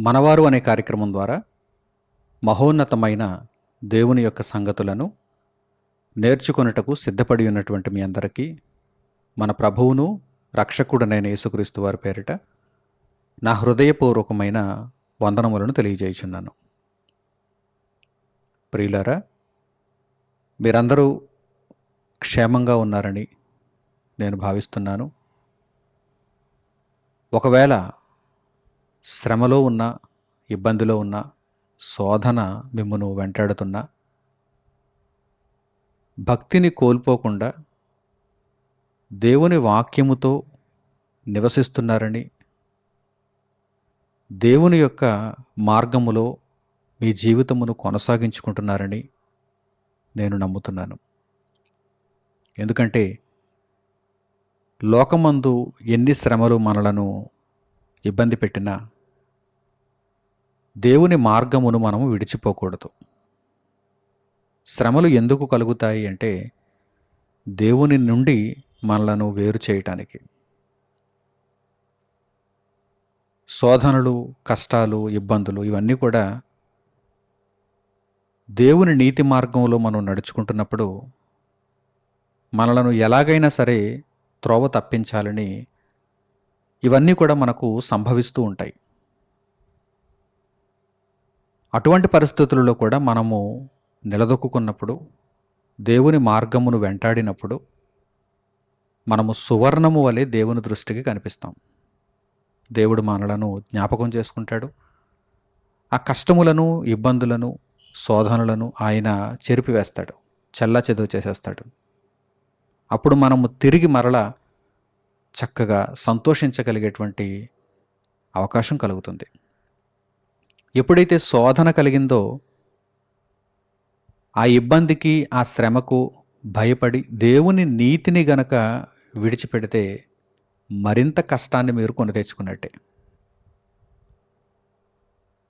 మనవారు అనే కార్యక్రమం ద్వారా మహోన్నతమైన దేవుని యొక్క సంగతులను నేర్చుకొనుటకు సిద్ధపడి ఉన్నటువంటి మీ అందరికీ మన ప్రభువును రక్షకుడనైన యేసుక్రీస్తు వారి పేరిట నా హృదయపూర్వకమైన వందనములను తెలియజేయుచున్నాను. ప్రియులారా మీరందరూ క్షేమంగా ఉన్నారని నేను భావిస్తున్నాను. ఒకవేళ శ్రమలో ఉన్న ఇబ్బందిలో ఉన్న శోధన మిమ్మను వెంటాడుతున్నా భక్తిని కోల్పోకుండా దేవుని వాక్యముతో నివసిస్తున్నారని దేవుని యొక్క మార్గములో మీ జీవితమును కొనసాగించుకుంటున్నారని నేను నమ్ముతున్నాను. ఎందుకంటే లోకమందు ఎన్ని శ్రమలు మనలను ఇబ్బంది పెట్టినా దేవుని మార్గమును మనము విడిచిపోకూడదు. శ్రమలు ఎందుకు కలుగుతాయి అంటే దేవుని నుండి మనలను వేరు చేయటానికి. శోధనలు కష్టాలు ఇబ్బందులు ఇవన్నీ కూడా దేవుని నీతి మార్గంలో మనం నడుచుకుంటున్నప్పుడు మనలను ఎలాగైనా సరే త్రోవ తప్పించాలని ఇవన్నీ కూడా మనకు సంభవిస్తూ ఉంటాయి. అటువంటి పరిస్థితులలో కూడా మనము నిలదొక్కున్నప్పుడు దేవుని మార్గమును వెంటాడినప్పుడు మనము సువర్ణము వలె దేవుని దృష్టికి కనిపిస్తాం. దేవుడు మనలను జ్ఞాపకం చేసుకుంటాడు. ఆ కష్టములను ఇబ్బందులను శోధనలను ఆయన చెరిపివేస్తాడు. చల్ల చెదువు చేసేస్తాడు. అప్పుడు మనము తిరిగి మరలా చక్కగా సంతోషించగలిగేటువంటి అవకాశం కలుగుతుంది. ఎప్పుడైతే శోధన కలిగిందో ఆ ఇబ్బందికి ఆ శ్రమకు భయపడి దేవుని నీతిని గనక విడిచిపెడితే మరింత కష్టాన్ని మీరు కొని తెచ్చుకున్నట్టే.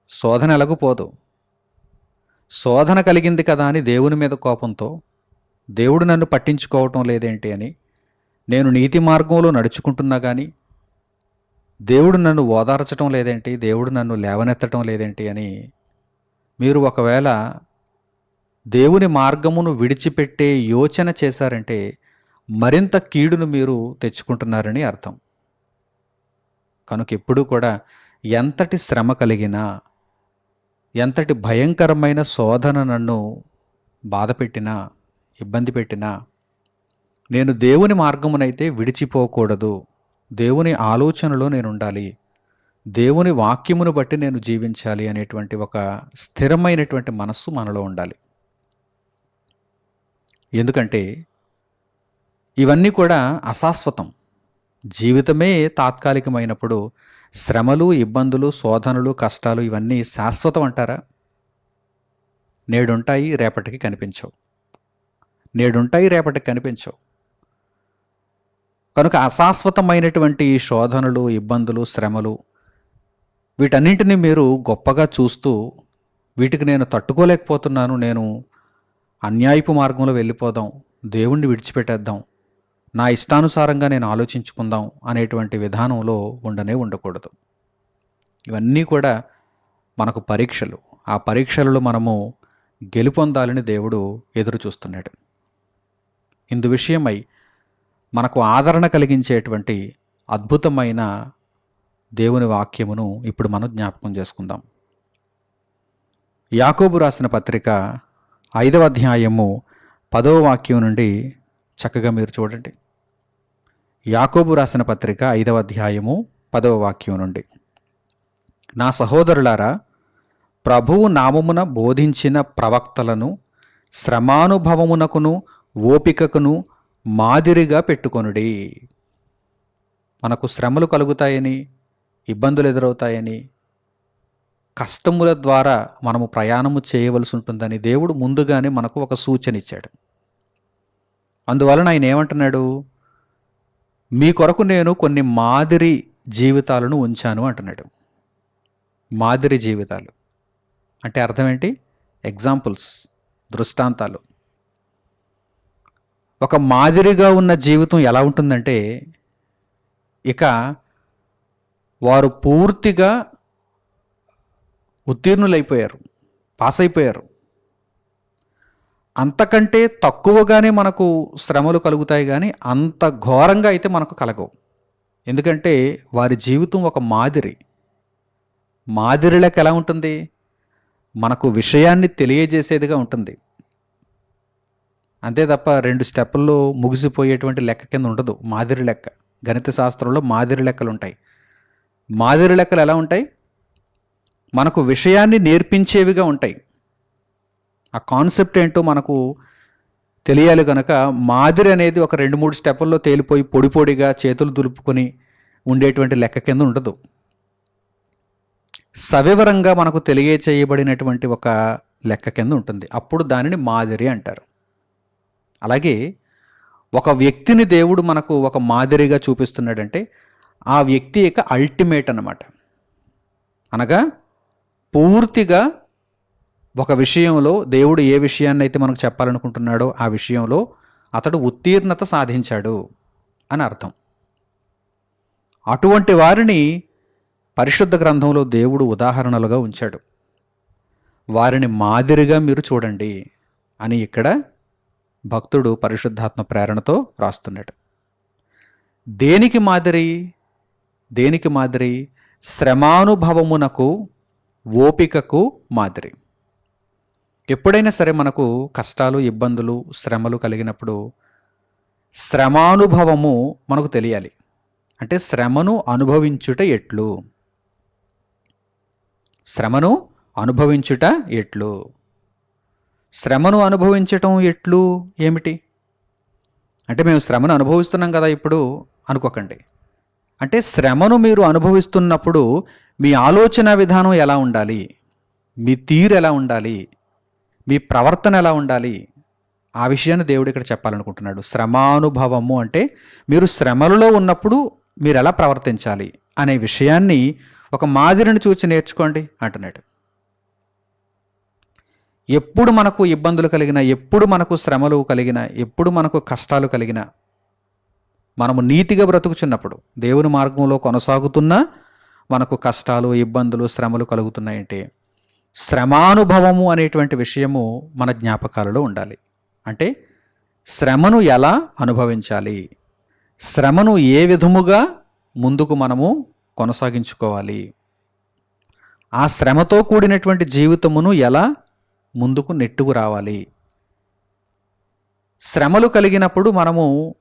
శోధన ఎలాగపోదు శోధన కలిగింది కదా అని దేవుని మీద కోపంతో దేవుడు నన్ను పట్టించుకోవటం లేదేంటి అని నేను నీతి మార్గంలో నడుచుకుంటున్నా కానీ దేవుడు నన్ను ఓదార్చటం లేదేంటి దేవుడు నన్ను లేవనెత్తటం లేదేంటి అని మీరు ఒకవేళ దేవుని మార్గమును విడిచిపెట్టే యోచన చేశారంటే మరింత కీడును మీరు తెచ్చుకుంటున్నారని అర్థం. కనుక ఎప్పుడూ కూడా ఎంతటి శ్రమ కలిగినా ఎంతటి భయంకరమైన శోధన నన్ను బాధపెట్టినా ఇబ్బంది పెట్టినా నేను దేవుని మార్గమునైతే విడిచిపోకూడదు. దేవుని ఆలోచనలో నేను ఉండాలి దేవుని వాక్యమును బట్టి నేను జీవించాలి అనేటువంటి ఒక స్థిరమైనటువంటి మనస్సు మనలో ఉండాలి. ఎందుకంటే ఇవన్నీ కూడా అశాశ్వతం. జీవితమే తాత్కాలికమైనప్పుడు శ్రమలు ఇబ్బందులు శోధనలు కష్టాలు ఇవన్నీ శాశ్వతం అంటారా? నేడుంటాయి రేపటికి కనిపించవు. నేడుంటాయి రేపటికి కనిపించవు. కనుక అశాశ్వతమైనటువంటి శోధనలు ఇబ్బందులు శ్రమలు వీటన్నింటినీ మీరు గొప్పగా చూస్తూ వీటికి నేను తట్టుకోలేకపోతున్నాను నేను అన్యాయపు మార్గంలో వెళ్ళిపోదాం దేవుణ్ణి విడిచిపెట్టేద్దాం నా ఇష్టానుసారంగా నేను ఆలోచించుకుందాం అనేటువంటి విధానంలో ఉండనే ఉండకూడదు. ఇవన్నీ కూడా మనకు పరీక్షలు. ఆ పరీక్షలలో మనము గెలుపొందాలని దేవుడు ఎదురు చూస్తున్నాడు ఇందు విషయమై మనకు ఆదరణ కలిగించేటువంటి అద్భుతమైన దేవుని వాక్యమును ఇప్పుడు మనం జ్ఞాపకం చేసుకుందాం. యాకోబు రాసిన పత్రిక ఐదవ అధ్యాయము పదవ వాక్యం నుండి చక్కగా మీరు చూడండి. యాకోబు రాసిన పత్రిక ఐదవ అధ్యాయము పదవ వాక్యం నుండి. నా సహోదరులారా ప్రభువు నామమున బోధించిన ప్రవక్తలను శ్రమానుభవమునకును ఓపికకును మాదిరిగా పెట్టుకొనుడి. మనకు శ్రమలు కలుగుతాయని ఇబ్బందులు ఎదురవుతాయని కష్టముల ద్వారా మనము ప్రయాణము చేయవలసి ఉంటుందని దేవుడు ముందుగానే మనకు ఒక సూచన ఇచ్చాడు. అందువలన ఆయన ఏమంటున్నాడు? మీ కొరకు నేను కొన్ని మాదిరి జీవితాలను ఉంచాను అంటున్నాడు. మాదిరి జీవితాలు అంటే అర్థం ఏంటి? ఎగ్జాంపుల్స్ దృష్టాంతాలు. ఒక మాదిరిగా ఉన్న జీవితం ఎలా ఉంటుందంటే ఇక వారు పూర్తిగా ఉత్తీర్ణులైపోయారు పాస్ అయిపోయారు అంతకంటే తక్కువగానే మనకు శ్రమలు కలుగుతాయి కానీ అంత ఘోరంగా అయితే మనకు కలగవు. ఎందుకంటే వారి జీవితం ఒక మాదిరి. మాదిరిలకు ఎలా ఉంటుంది? మనకు విషయాన్ని తెలియజేసేదిగా ఉంటుంది. అంతే తప్ప రెండు స్టెప్పుల్లో ముగిసిపోయేటువంటి లెక్క కింద ఉండదు. మాదిరి లెక్క. గణిత శాస్త్రంలో మాదిరి లెక్కలు ఉంటాయి. మాదిరి లెక్కలు ఎలా ఉంటాయి? మనకు విషయాన్ని నేర్పించేవిగా ఉంటాయి. ఆ కాన్సెప్ట్ ఏంటో మనకు తెలియాలి కనుక మాదిరి అనేది ఒక రెండు మూడు స్టెప్పుల్లో తేలిపోయి పొడి పొడిగా చేతులు దులుపుకొని ఉండేటువంటి లెక్క కింద ఉండదు. సవివరంగా మనకు తెలియచేయబడినటువంటి ఒక లెక్క కింద ఉంటుంది. అప్పుడు దానిని మాదిరి అంటారు. అలాగే ఒక వ్యక్తిని దేవుడు మనకు ఒక మాదిరిగా చూపిస్తున్నాడంటే ఆ వ్యక్తి యొక్క అల్టిమేట్ అనమాట అనగా పూర్తిగా ఒక విషయంలో దేవుడు ఏ విషయాన్ని అయితే మనకు చెప్పాలనుకుంటున్నాడో ఆ విషయంలో అతడు ఉత్తీర్ణత సాధించాడు అని అర్థం. అటువంటి వారిని పరిశుద్ధ గ్రంథంలో దేవుడు ఉదాహరణలుగా ఉంచాడు. వారిని మాదిరిగా మీరు చూడండి అని ఇక్కడ భక్తుడు పరిశుద్ధాత్మ ప్రేరణతో రాస్తున్నాడు. దేనికి మాదిరి? దేనికి మాదిరి? శ్రమానుభవమునకు ఓపికకు మాదిరి. ఎప్పుడైనా సరే మనకు కష్టాలు ఇబ్బందులు శ్రమలు కలిగినప్పుడు శ్రమానుభవము మనకు తెలియాలి. అంటే శ్రమను అనుభవించుట ఎట్లు? శ్రమను అనుభవించుట ఎట్లు? శ్రమను అనుభవించటం ఎట్లు? ఏమిటి? అంటే మేము శ్రమను అనుభవిస్తున్నాం కదా ఇప్పుడు అనుకోకండి. అంటే శ్రమను మీరు అనుభవిస్తున్నప్పుడు మీ ఆలోచన విధానం ఎలా ఉండాలి? మీ తీరు ఎలా ఉండాలి? మీ ప్రవర్తన ఎలా ఉండాలి? ఆ విషయాన్ని దేవుడు ఇక్కడ చెప్పాలనుకుంటున్నాడు. శ్రమానుభవము అంటే మీరు శ్రమలలో ఉన్నప్పుడు మీరు ఎలా ప్రవర్తించాలి అనే విషయాన్ని ఒక మాదిరిని చూచి నేర్చుకోండి అంటున్నాడు. ఎప్పుడు మనకు ఇబ్బందులు కలిగిన ఎప్పుడు మనకు శ్రమలు కలిగిన ఎప్పుడు మనకు కష్టాలు కలిగిన మనము నీతిగా బ్రతుకుచున్నప్పుడు దేవుని మార్గంలో కొనసాగుతున్నా మనకు కష్టాలు ఇబ్బందులు శ్రమలు కలుగుతున్నాయంటే శ్రమానుభవము అనేటువంటి విషయము మన జ్ఞాపకాలలో ఉండాలి. అంటే శ్రమను ఎలా అనుభవించాలి? శ్రమను ఏ విధముగా ముందుకు మనము కొనసాగించుకోవాలి? ఆ శ్రమతో కూడినటువంటి జీవితమును ఎలా ముందుకు నెట్టుకు రావాలి. శ్రమలు కలిగినప్పుడు మనము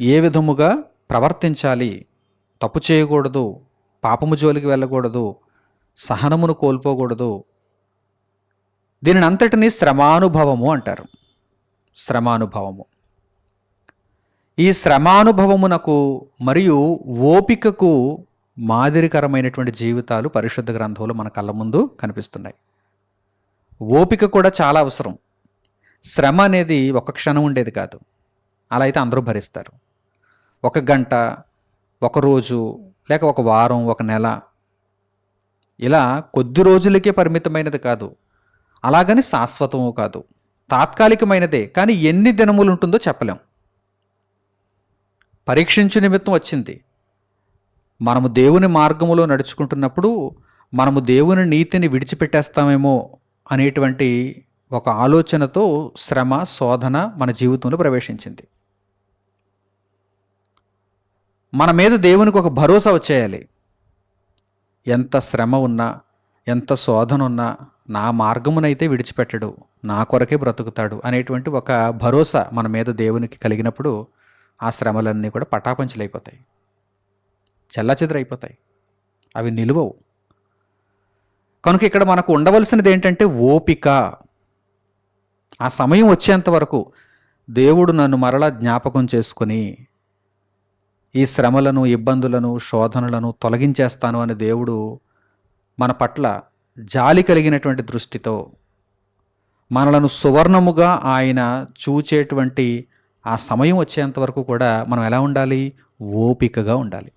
ఏ విధముగా ప్రవర్తించాలి? తప్పు చేయకూడదు పాపము జోలికి వెళ్ళకూడదు సహనమును కోల్పోకూడదు. దీనిని అంతటిని శ్రమానుభవము అంటారు. శ్రమానుభవము. ఈ శ్రమానుభవమునకు మరియు ఓపికకు మాదిరికరమైనటువంటి జీవితాలు పరిశుద్ధ గ్రంథంలో మన కళ్ళ ముందు కనిపిస్తున్నాయి. ఓపిక కూడా చాలా అవసరం. శ్రమ అనేది ఒక క్షణం ఉండేది కాదు. అలా అయితే అందరూ భరిస్తారు. ఒక గంట ఒక రోజు లేక ఒక వారం ఒక నెల ఇలా కొద్ది రోజులకే పరిమితమైనది కాదు. అలాగని శాశ్వతము కాదు. తాత్కాలికమైనదే కానీ ఎన్ని దినములు ఉంటుందో చెప్పలేం. పరీక్షించు నిమిత్తం వచ్చింది. మనము దేవుని మార్గములో నడుచుకుంటున్నప్పుడు మనము దేవుని నీతిని విడిచిపెట్టేస్తామేమో అనేటువంటి ఒక ఆలోచనతో శ్రమ శోధన మన జీవితంలో ప్రవేశించింది. మన మీద దేవునికి ఒక భరోసా వచ్చేయాలి. ఎంత శ్రమ ఉన్నా ఎంత శోధన ఉన్నా నా మార్గమునైతే విడిచిపెట్టడు నా కొరకే బ్రతుకుతాడు అనేటువంటి ఒక భరోసా మన మీద దేవునికి కలిగినప్పుడు ఆ శ్రమలన్నీ కూడా పటాపంచలైపోతాయి. చెల్లచెదరైపోతాయి అవి నిలువవు. కనుక ఇక్కడ మనకు ఉండవలసినది ఏంటంటే ఓపిక. ఆ సమయం వచ్చేంత వరకు దేవుడు నన్ను మరలా జ్ఞాపకం చేసుకొని ఈ శ్రమలను ఇబ్బందులను శోధనలను తొలగించేస్తాను అని దేవుడు మన పట్ల జాలి కలిగినటువంటి దృష్టితో మనలను సువర్ణముగా ఆయన చూచేటువంటి ఆ సమయం వచ్చేంత వరకు కూడా మనం ఎలా ఉండాలి? ఓపికగా ఉండాలి.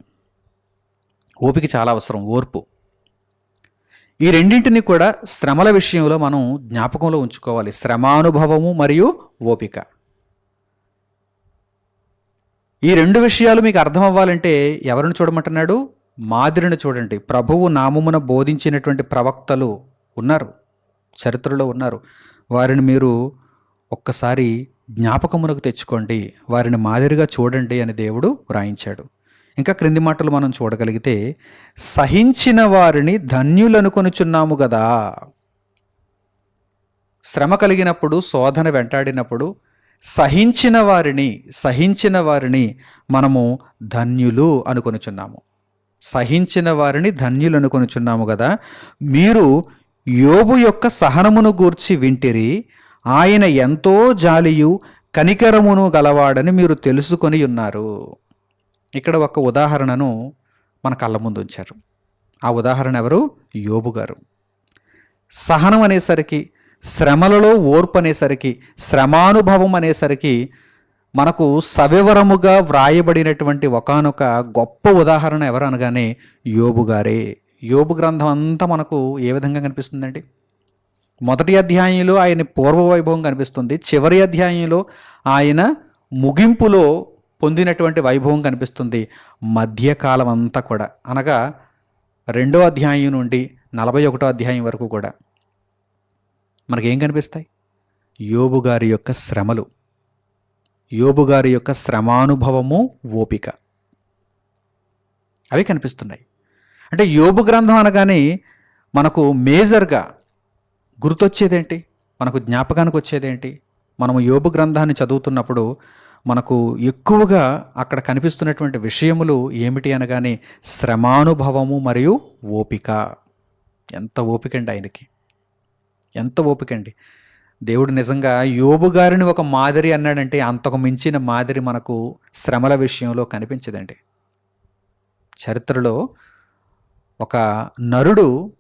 ఓపిక చాలా అవసరం. ఓర్పు. ఈ రెండింటిని కూడా శ్రమల విషయంలో మనం జ్ఞాపకంలో ఉంచుకోవాలి. శ్రమానుభవము మరియు ఓపిక. ఈ రెండు విషయాలు మీకు అర్థం అవ్వాలంటే ఎవరిని చూడమంటున్నాడు? మాదిరిని చూడండి. ప్రభువు నామమున బోధించినటువంటి ప్రవక్తలు ఉన్నారు. చరిత్రలో ఉన్నారు. వారిని మీరు ఒక్కసారి జ్ఞాపకమునకు తెచ్చుకోండి. వారిని మాదిరిగా చూడండి అని దేవుడు వ్రాయించాడు. ఇంకా క్రింది మాటలు మనం చూడగలిగితే సహించిన వారిని ధన్యులనుకొనుచున్నాము కదా శ్రమ కలిగినప్పుడు శోధన వెంటాడినప్పుడు సహించిన వారిని సహించిన వారిని మనము ధన్యులు అనుకొనుచున్నాము. సహించిన వారిని ధన్యులు అనుకొనుచున్నాము కదా మీరు యోబు యొక్క సహనమును గూర్చి వింటిరి ఆయన ఎంతో జాలియు కనికరమును గలవాడని మీరు తెలుసుకొని ఉన్నారు ఇక్కడ ఒక ఉదాహరణను మన కళ్ళ ముందు ఉంచారు. ఆ ఉదాహరణ ఎవరు? యోబు గారు. సహనం అనేసరికి శ్రమలలో ఓర్పు అనేసరికి శ్రమానుభవం అనేసరికి మనకు సవివరముగా వ్రాయబడినటువంటి ఒకానొక గొప్ప ఉదాహరణ ఎవరు అనగానే యోబు గారే. యోబు గ్రంథం అంతా మనకు ఏ విధంగా కనిపిస్తుందండి? మొదటి అధ్యాయంలో ఆయన పూర్వ వైభవం కనిపిస్తుంది. చివరి అధ్యాయంలో ఆయన ముగింపులో పొందినటువంటి వైభవం కనిపిస్తుంది మధ్యకాలం అంతా కూడా. అనగా రెండో అధ్యాయం నుండి నలభై ఒకటో అధ్యాయం వరకు కూడా మనకేం కనిపిస్తాయి? యోబు గారి యొక్క శ్రమలు. యోబు గారి యొక్క శ్రమానుభవము ఓపిక. అవి కనిపిస్తున్నాయి. అంటే యోబు గ్రంథం అనగానే మనకు మేజర్గా గుర్తొచ్చేదేంటి? మనకు జ్ఞాపకానికి వచ్చేదేంటి మనము యోబు గ్రంథాన్ని చదువుతున్నప్పుడు మనకు ఎక్కువగా అక్కడ కనిపిస్తున్నటువంటి విషయములు ఏమిటి అనగానే శ్రమానుభవము మరియు ఓపిక. ఎంత ఓపిక అండి ఆయనకి. ఎంత ఓపిక అండి దేవుడు నిజంగా యోబు గారిని ఒక మాదిరి అన్నాడంటే అంతకు మించిన మాదిరి మనకు శ్రమల విషయంలో కనిపించదండి. చరిత్రలో ఒక నరుడు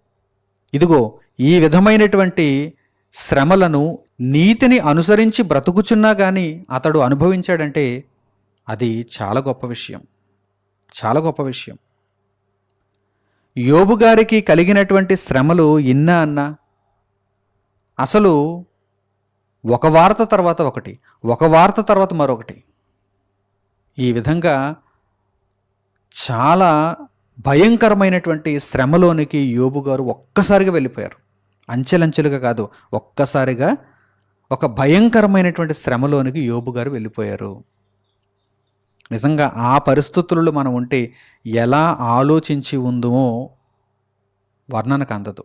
ఇదిగో ఈ విధమైనటువంటి శ్రమలను నీతిని అనుసరించి బ్రతుకుచున్నా కానీ అతడు అనుభవించాడంటే అది చాలా గొప్ప విషయం. చాలా గొప్ప విషయం. యోబు గారికి కలిగినటువంటి శ్రమలు ఇన్నా అన్నా అసలు ఒక వార్త తర్వాత ఒకటి ఒక వార్త తర్వాత మరొకటి. ఈ విధంగా చాలా భయంకరమైనటువంటి శ్రమలోనికి యోబు గారు ఒక్కసారిగా వెళ్ళిపోయారు. అంచెలంచెలుగా కాదు ఒక్కసారిగా ఒక భయంకరమైనటువంటి శ్రమలోనికి యోబు గారు వెళ్ళిపోయారు. నిజంగా ఆ పరిస్థితులలో మనం ఉంటే ఎలా ఆలోచించి ఉందో వర్ణనకు అందదు.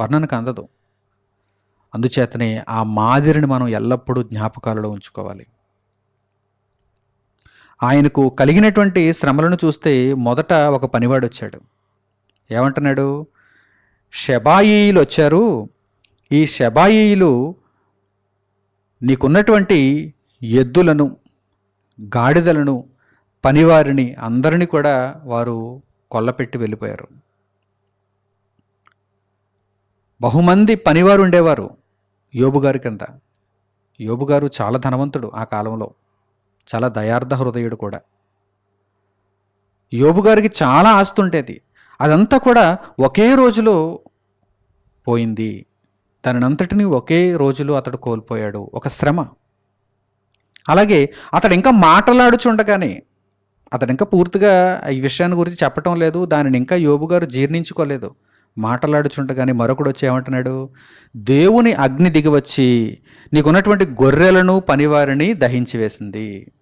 వర్ణనకు అందదు. అందుచేతనే ఆ మాదిరిని మనం ఎల్లప్పుడూ జ్ఞాపకాలలో ఉంచుకోవాలి. ఆయనకు కలిగినటువంటి శ్రమలను చూస్తే మొదట ఒక పనివాడు వచ్చాడు ఏమంటున్నాడు? షబాయిలు వచ్చారు. ఈ షబాయిలు నీకున్నటువంటి ఎద్దులను గాడిదలను పనివారిని అందరినీ కూడా వారు కొల్లపెట్టి వెళ్ళిపోయారు. బహుమంది పనివారు ఉండేవారు యోబు గారి కింద. యోబు గారు చాలా ధనవంతుడు ఆ కాలంలో. చాలా దయార్థ హృదయుడు కూడా. యోబు గారికి చాలా ఆస్తి అదంతా కూడా ఒకే రోజులో పోయింది. తనంతటిని ఒకే రోజులో అతడు కోల్పోయాడు. ఒక శ్రమ. అలాగే అతడు ఇంకా మాటలాడుచుండగానే అతడు ఇంకా పూర్తిగా ఈ విషయాన్ని గురించి చెప్పటం లేదు. దానిని ఇంకా యోబు గారు జీర్ణించుకోలేదు. మాటలాడుచుండగానే మరొకడు వచ్చి ఏమంటున్నాడు? దేవుని అగ్ని దిగివచ్చి నీకున్నటువంటి గొర్రెలను పనివారిని దహించి వేసింది.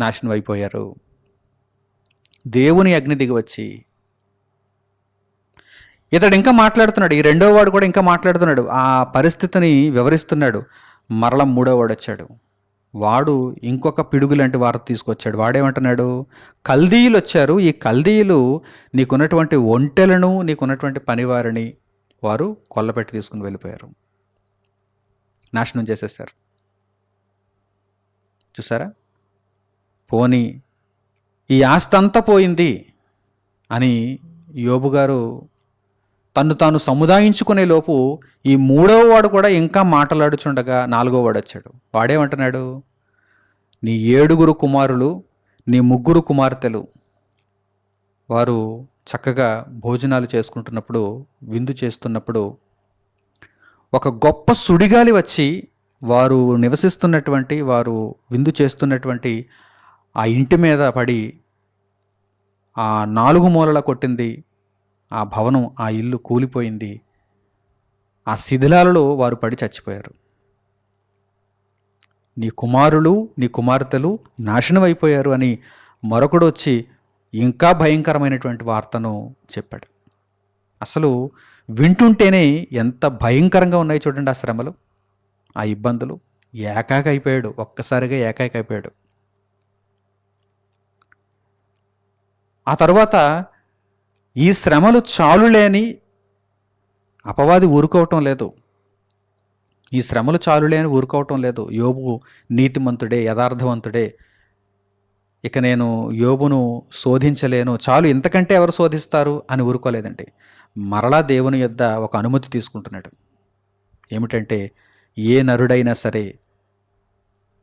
నాశనం అయిపోయారు. దేవుని అగ్ని దిగివచ్చి ఇతడు ఇంకా మాట్లాడుతున్నాడు. ఈ రెండో వాడు కూడా ఇంకా మాట్లాడుతున్నాడు. ఆ పరిస్థితిని వివరిస్తున్నాడు. మరల మూడో వాడు వచ్చాడు. వాడు ఇంకొక పిడుగు లాంటి వార్త తీసుకొచ్చాడు. వాడేమంటున్నాడు? కల్దీయులు వచ్చారు. ఈ కల్దీయులు నీకున్నటువంటి ఒంటెలను నీకున్నటువంటి పనివారిని వారు కొల్లపెట్టి తీసుకుని వెళ్ళిపోయారు. నాశనం చేసేసారు చూసారా? పోనీ ఈ ఆస్తి అంతా పోయింది అని యోబు గారు తను తాను సముదాయించుకునే లోపు ఈ మూడవ వాడు కూడా ఇంకా మాట్లాడుచుండగా నాలుగో వాడు వచ్చాడు. వాడేమంటున్నాడు? నీ ఏడుగురు కుమారులు నీ ముగ్గురు కుమార్తెలు వారు చక్కగా భోజనాలు చేసుకుంటున్నప్పుడు విందు చేస్తున్నప్పుడు ఒక గొప్ప సుడిగాలి వచ్చి వారు నివసిస్తున్నటువంటి వారు విందు చేస్తున్నటువంటి ఆ ఇంటి మీద పడి ఆ నాలుగు మూలల కొట్టింది ఆ భవనం ఆ ఇల్లు కూలిపోయింది. ఆ శిథిలాలలో వారు పడి చచ్చిపోయారు. నీ కుమారులు నీ కుమార్తెలు నాశనం అయిపోయారు అని మరొకడు వచ్చి ఇంకా భయంకరమైనటువంటి వార్తను చెప్పాడు. అసలు వింటుంటేనే ఎంత భయంకరంగా ఉన్నాయి చూడండి ఆ శ్రమలు. ఆ ఇబ్బందులు. ఏకాక అయిపోయాడు. ఒక్కసారిగా ఏకాక అయిపోయాడు. ఆ తర్వాత ఈ శ్రమలు చాలులేని అపవాది ఊరుకోవటం లేదు. ఈ శ్రమలు చాలులే అని ఊరుకోవటం లేదు. యోబు నీతిమంతుడే యథార్థవంతుడే. ఇక నేను యోబును శోధించలేను. చాలు ఇంతకంటే ఎవరు శోధిస్తారు అని ఊరుకోలేదండి. మరలా దేవుని యొద్ద ఒక అనుమతి తీసుకుంటున్నాడు. ఏమిటంటే ఏ నరుడైనా సరే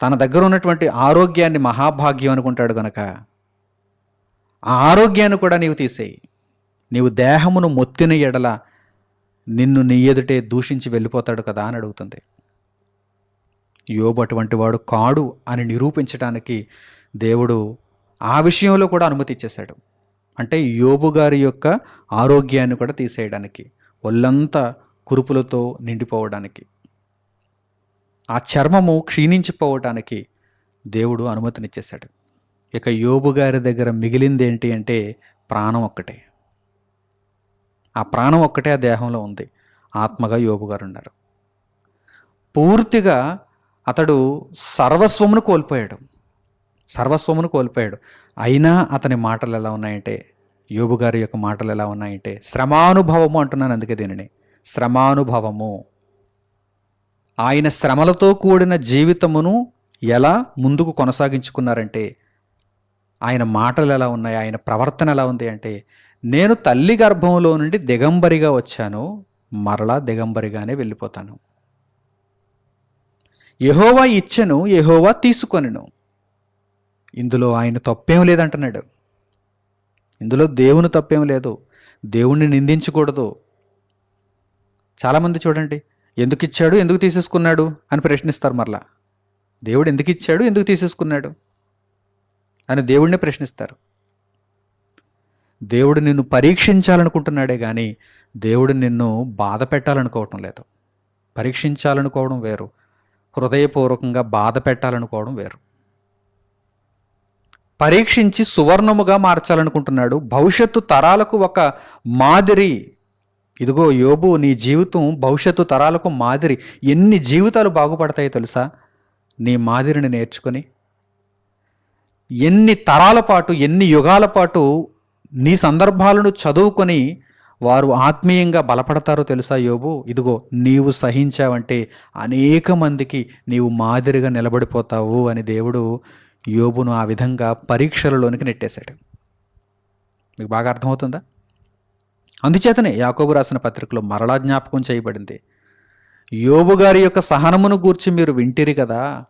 తన దగ్గర ఉన్నటువంటి ఆరోగ్యాన్ని మహాభాగ్యం అనుకుంటాడు గనక ఆ ఆరోగ్యాన్ని కూడా నీవు తీసేయి. నీవు దేహమును మొత్తిన ఎడల నిన్ను నీ ఎదుటే దూషించి వెళ్ళిపోతాడు కదా అని అడుగుతుంది. యోబు అటువంటి వాడు కాడు అని నిరూపించడానికి దేవుడు ఆ విషయంలో కూడా అనుమతి ఇచ్చేశాడు. అంటే యోబు గారి యొక్క ఆరోగ్యాన్ని కూడా తీసేయడానికి ఒళ్ళంతా కురుపులతో నిండిపోవడానికి ఆ చర్మము క్షీణించిపోవటానికి దేవుడు అనుమతినిచ్చేశాడు. ఇక యోబు గారి దగ్గర మిగిలింది ఏంటి అంటే ప్రాణం ఒక్కటే. ఆ ప్రాణం ఒక్కటే ఆ దేహంలో ఉంది. ఆత్మగా యోబు గారు ఉన్నారు. పూర్తిగా అతడు సర్వస్వమును కోల్పోయాడు. సర్వస్వమును కోల్పోయాడు. అయినా అతని మాటలు ఎలా ఉన్నాయంటే యోబు గారి యొక్క మాటలు ఎలా ఉన్నాయంటే శ్రమానుభవము అంటున్నాను అందుకే దీనిని. శ్రమానుభవము. ఆయన శ్రమలతో కూడిన జీవితమును ఎలా ముందుకు కొనసాగించుకున్నారంటే ఆయన మాటలు ఎలా ఉన్నాయి ఆయన ప్రవర్తన ఎలా ఉంది అంటే నేను తల్లి గర్భంలో నుండి దిగంబరిగా వచ్చాను మరలా దిగంబరిగానే వెళ్ళిపోతాను. యహోవా ఇచ్చెను యహోవా తీసుకొనిను. ఇందులో ఆయన తప్పేం లేదంటున్నాడు. ఇందులో దేవుని తప్పేం లేదు. దేవుణ్ణి నిందించకూడదు. చాలామంది చూడండి ఎందుకు ఇచ్చాడు? ఎందుకు తీసేసుకున్నాడు? అని ప్రశ్నిస్తారు మరలా. దేవుడు ఎందుకు ఇచ్చాడు? ఎందుకు తీసేసుకున్నాడు? అని దేవుడిని ప్రశ్నిస్తారు. దేవుడు నిన్ను పరీక్షించాలనుకుంటున్నాడే కానీ దేవుడు నిన్ను బాధ పెట్టాలనుకోవటం లేదు. పరీక్షించాలనుకోవడం వేరు. హృదయపూర్వకంగా బాధ పెట్టాలనుకోవడం వేరు. పరీక్షించి సువర్ణముగా మార్చాలనుకుంటున్నాడు. భవిష్యత్తు తరాలకు ఒక మాదిరి. ఇదిగో యోబు నీ జీవితం భవిష్యత్తు తరాలకు మాదిరి. ఎన్ని జీవితాలు బాగుపడతాయో తెలుసా? నీ మాదిరిని నేర్చుకొని ఎన్ని తరాల పాటు ఎన్ని యుగాల పాటు నీ సందర్భాలను చదువుకొని వారు ఆత్మీయంగా బలపడతారో తెలుసా యోబు? ఇదిగో నీవు సహించావంటే అనేక మందికి నీవు మాదిరిగా నిలబడిపోతావు అని దేవుడు యోబును ఆ విధంగా పరీక్షలలోనికి నెట్టేశాడు. మీకు బాగా అర్థమవుతుందా? అందుచేతనే యాకోబు రాసిన పత్రికలో మరలా జ్ఞాపకం చేయబడింది. యోబు గారి యొక్క సహనమును గూర్చి మీరు వింటిరి కదా?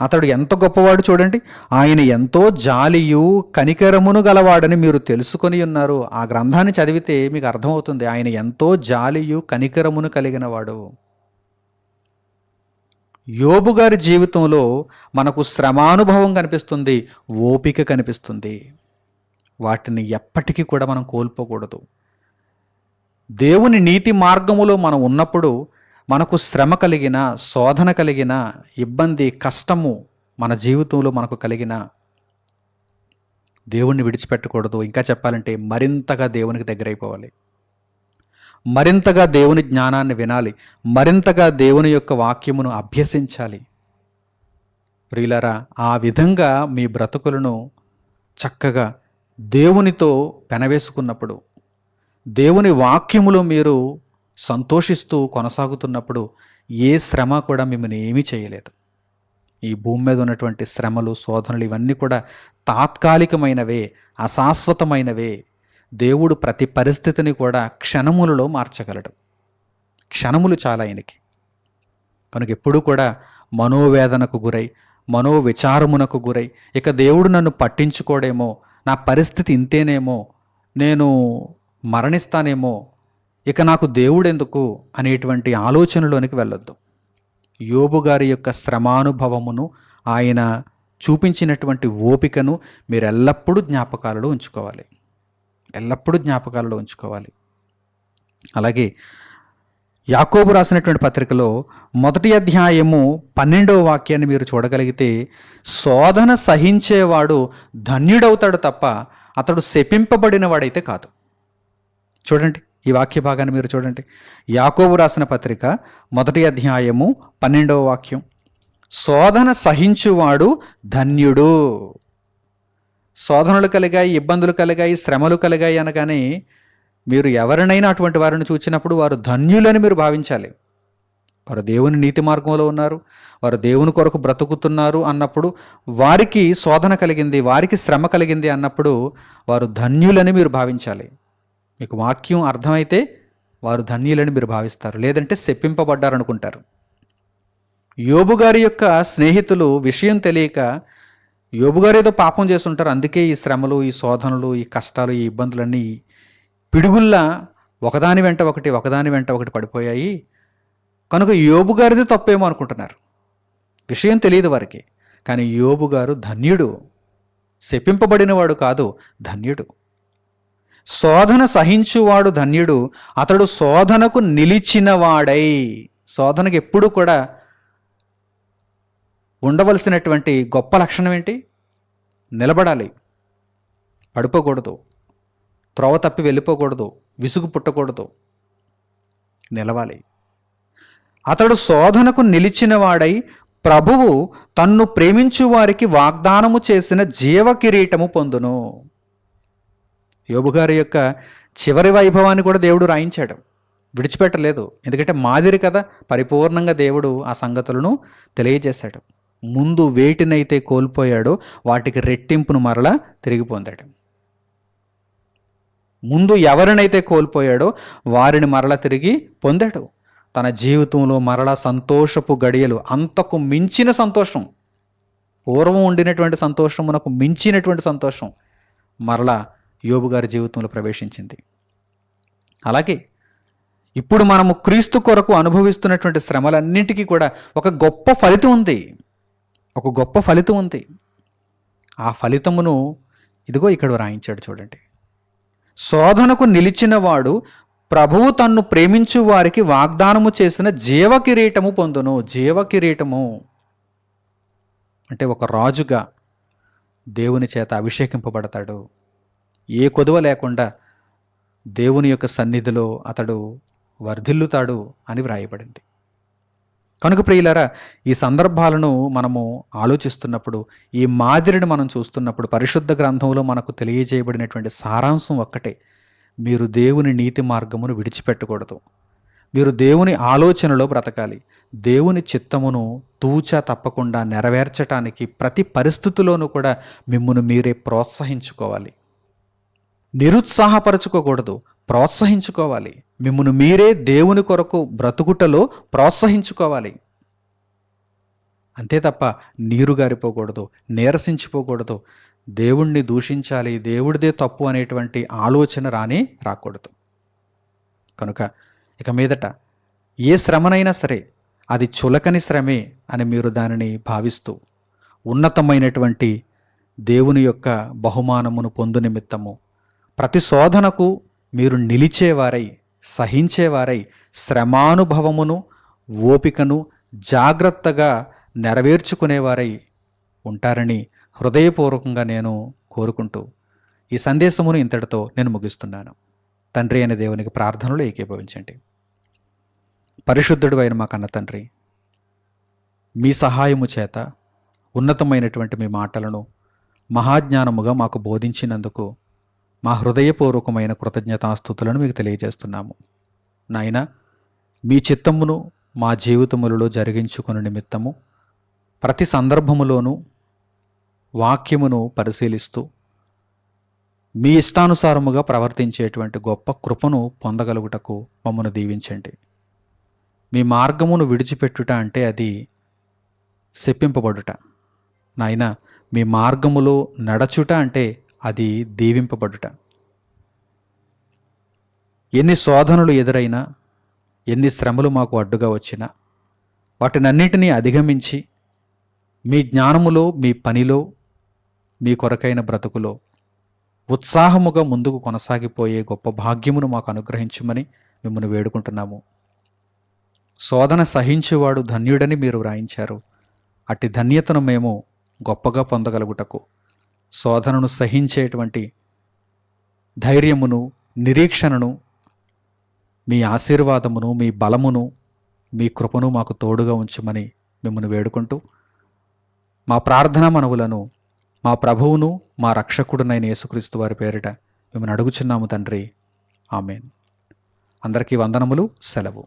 అతడు ఎంత గొప్పవాడు చూడండి. ఆయన ఎంతో జాలియు కనికరమును గలవాడని మీరు తెలుసుకొని ఉన్నారు. ఆ గ్రంథాన్ని చదివితే మీకు అర్థమవుతుంది. ఆయన ఎంతో జాలియు కనికరమును కలిగిన వాడు యోబు గారి జీవితంలో మనకు శ్రమానుభవం కనిపిస్తుంది ఓపిక కనిపిస్తుంది. వాటిని ఎప్పటికీ కూడా మనం కోల్పోకూడదు. దేవుని నీతి మార్గములో మనం ఉన్నప్పుడు మనకు శ్రమ కలిగిన శోధన కలిగిన ఇబ్బంది కష్టము మన జీవితంలో మనకు కలిగిన దేవుణ్ణి విడిచిపెట్టకూడదు. ఇంకా చెప్పాలంటే మరింతగా దేవునికి దగ్గరైపోవాలి. మరింతగా దేవుని జ్ఞానాన్ని వినాలి. మరింతగా దేవుని యొక్క వాక్యమును అభ్యసించాలి. ప్రియులరా ఆ విధంగా మీ బ్రతుకులను చక్కగా దేవునితో పెనవేసుకున్నప్పుడు దేవుని వాక్యములో మీరు సంతోషిస్తూ కొనసాగుతున్నప్పుడు ఏ శ్రమ కూడా మిమ్మల్ని ఏమీ చేయలేదు. ఈ భూమి మీద ఉన్నటువంటి శ్రమలు శోధనలు ఇవన్నీ కూడా తాత్కాలికమైనవే అశాశ్వతమైనవే. దేవుడు ప్రతి పరిస్థితిని కూడా క్షణములలో మార్చగలడు. క్షణములు చాలా ఆయనకి. కనుక ఎప్పుడూ కూడా మనోవేదనకు గురై మనోవిచారమునకు గురై ఇక దేవుడు నన్ను పట్టించుకోడేమో నా పరిస్థితి ఇంతేనేమో నేను మరణిస్తానేమో ఇక నాకు దేవుడెందుకు అనేటువంటి ఆలోచనలోనికి వెళ్ళొద్దు. యోబు గారి యొక్క శ్రమానుభవమును ఆయన చూపించినటువంటి ఓపికను మీరు ఎల్లప్పుడూ జ్ఞాపకాలలో ఉంచుకోవాలి. ఎల్లప్పుడూ జ్ఞాపకాలలో ఉంచుకోవాలి. అలాగే యాకోబు రాసినటువంటి పత్రికలో మొదటి అధ్యాయము పన్నెండవ వాక్యాన్ని మీరు చూడగలిగితే శోధన సహించేవాడు ధన్యుడవుతాడు తప్ప అతడు శపింపబడిన వాడైతే కాదు. చూడండి. ఈ వాక్య భాగాన్ని మీరు చూడండి. యాకోబు రాసిన పత్రిక మొదటి అధ్యాయము పన్నెండవ వాక్యం. శోధన సహించువాడు ధన్యుడు. శోధనలు కలిగాయి ఇబ్బందులు కలిగాయి శ్రమలు కలిగాయి అనగానే మీరు ఎవరినైనా అటువంటి వారిని చూచినప్పుడు వారు ధన్యులని మీరు భావించాలి. వారు దేవుని నీతి మార్గంలో ఉన్నారు. వారు దేవుని కొరకు బ్రతుకుతున్నారు అన్నప్పుడు వారికి శోధన కలిగింది వారికి శ్రమ కలిగింది అన్నప్పుడు వారు ధన్యులని మీరు భావించాలి. మీకు వాక్యం అర్థమైతే వారు ధన్యులని మీరు భావిస్తారు. లేదంటే శప్పింపబడ్డారనుకుంటారు యోబు గారి యొక్క స్నేహితులు విషయం తెలియక యోబు గారు ఏదో పాపం చేస్తుంటారు. అందుకే ఈ శ్రమలు ఈ శోధనలు ఈ కష్టాలు ఈ ఇబ్బందులన్నీ పిడుగుల్లా ఒకదాని వెంట ఒకటి ఒకదాని వెంట ఒకటి పడిపోయాయి. కనుక యోబు గారిది తప్పేమో అనుకుంటున్నారు. విషయం తెలియదు వారికి. కానీ యోబు గారు ధన్యుడు. శపింపబడినవాడు కాదు ధన్యుడు. శోధన సహించువాడు ధన్యుడు అతడు శోధనకు నిలిచినవాడై. శోధనకు ఎప్పుడు కూడా ఉండవలసినటువంటి గొప్ప లక్షణం ఏంటి? నిలబడాలి. పడిపోకూడదు. త్రోవ తప్పి వెళ్ళిపోకూడదు. విసుగు పుట్టకూడదు. నిలవాలి. అతడు శోధనకు నిలిచినవాడై ప్రభువు తన్ను ప్రేమించు వారికి వాగ్దానము చేసిన జీవ కిరీటము పొందును. యోబుగారి యొక్క చివరి వైభవాన్ని కూడా దేవుడు రాయించాడు. విడిచిపెట్టలేదు. ఎందుకంటే మాదిరి కదా పరిపూర్ణంగా దేవుడు ఆ సంగతులను తెలియజేశాడు. ముందు వేటినైతే కోల్పోయాడో వాటికి రెట్టింపును మరలా తిరిగి పొందాడు. ముందు ఎవరినైతే కోల్పోయాడో వారిని మరల తిరిగి పొందాడు. తన జీవితంలో మరల సంతోషపు గడియలు అంతకు మించిన సంతోషం పూర్వం ఉండినటువంటి సంతోషం మనకు మించినటువంటి సంతోషం మరలా యోబు గారి జీవితంలో ప్రవేశించింది. అలాగే ఇప్పుడు మనము క్రీస్తు కొరకు అనుభవిస్తున్నటువంటి శ్రమలన్నింటికీ కూడా ఒక గొప్ప ఫలితం ఉంది. ఒక గొప్ప ఫలితం ఉంది. ఆ ఫలితమును ఇదిగో ఇక్కడ రాయించాడు చూడండి. శోధనకు నిలిచినవాడు ప్రభువు తన్ను ప్రేమించు వారికి వాగ్దానము చేసిన జీవ కిరీటము పొందును. జీవ కిరీటము అంటే ఒక రాజుగా దేవుని చేత అభిషేకింపబడతాడు. ఏ కొదువ లేకుండా దేవుని యొక్క సన్నిధిలో అతడు వర్ధిల్లుతాడు అని వ్రాయబడింది. కనుక ప్రియులారా ఈ సందర్భాలను మనము ఆలోచిస్తున్నప్పుడు ఈ మాదిరిని మనం చూస్తున్నప్పుడు పరిశుద్ధ గ్రంథంలో మనకు తెలియజేయబడినటువంటి సారాంశం ఒక్కటే. మీరు దేవుని నీతి మార్గమును విడిచిపెట్టకూడదు. మీరు దేవుని ఆలోచనలో బ్రతకాలి. దేవుని చిత్తమును తూచా తప్పకుండా నెరవేర్చటానికి ప్రతి పరిస్థితిలోనూ కూడా మిమ్మును మీరే ప్రోత్సహించుకోవాలి. నిరుత్సాహపరచుకోకూడదు. ప్రోత్సహించుకోవాలి. మిమ్మల్ని మీరే దేవుని కొరకు బ్రతుకుటలో ప్రోత్సహించుకోవాలి. అంతే తప్ప నీరు గారిపోకూడదు నీరసించిపోకూడదు. దేవుణ్ణి దూషించాలి దేవుడిదే తప్పు అనేటువంటి ఆలోచన రాని రాకూడదు. కనుక ఇక మీదట ఏ శ్రమనైనా సరే అది చులకని శ్రమే అని మీరు దానిని భావిస్తూ ఉన్నతమైనటువంటి దేవుని యొక్క బహుమానమును పొందు నిమిత్తము ప్రతి శోధనకు మీరు నిలిచేవారై సహించేవారై శ్రమానుభవమును ఓపికను జాగ్రత్తగా నెరవేర్చుకునేవారై ఉంటారని హృదయపూర్వకంగా నేను కోరుకుంటూ ఈ సందేశమును ఇంతటితో నేను ముగిస్తున్నాను. తండ్రి అనే దేవునికి ప్రార్థనలు ఏకీభవించండి. పరిశుద్ధుడు అయిన మా కన్న తండ్రి మీ సహాయము చేత ఉన్నతమైనటువంటి మీ మాటలను మహాజ్ఞానముగా మాకు బోధించినందుకు మా హృదయపూర్వకమైన కృతజ్ఞతాస్థుతులను మీకు తెలియజేస్తున్నాము. నాయన మీ చిత్తమును మా జీవితములలో జరిగించుకుని నిమిత్తము ప్రతి సందర్భములోనూ వాక్యమును పరిశీలిస్తూ మీ ఇష్టానుసారముగా ప్రవర్తించేటువంటి గొప్ప కృపను పొందగలుగుటకు మమ్మను దీవించండి. మీ మార్గమును విడిచిపెట్టుట అంటే అది శప్పింపబడుట నాయన మీ మార్గములో నడచుట అంటే అది దీవింపబడుట. ఎన్ని శోధనలు ఎదురైనా ఎన్ని శ్రమలు మాకు అడ్డుగా వచ్చినా వాటినన్నిటినీ అధిగమించి మీ జ్ఞానములో మీ పనిలో మీ కొరకైన బ్రతుకులో ఉత్సాహముగా ముందుకు కొనసాగిపోయే గొప్ప భాగ్యమును మాకు అనుగ్రహించమని మిమ్మల్ని వేడుకుంటున్నాము. శోధన సహించువాడు ధన్యుడని మీరు వ్రాయించారు. అట్టి ధన్యతను మేము గొప్పగా పొందగలుగుటకు. శోధనను సహించేటువంటి ధైర్యమును నిరీక్షణను మీ ఆశీర్వాదమును మీ బలమును మీ కృపను మాకు తోడుగా ఉంచమని మిమ్మల్ని వేడుకుంటూ మా ప్రార్థనా మనవులను మా ప్రభువును మా రక్షకుడునైన యేసుక్రీస్తు వారి పేరిట మిమ్మల్ని అడుగుచున్నాము తండ్రి. ఆమెన్. అందరికీ వందనములు సెలవు.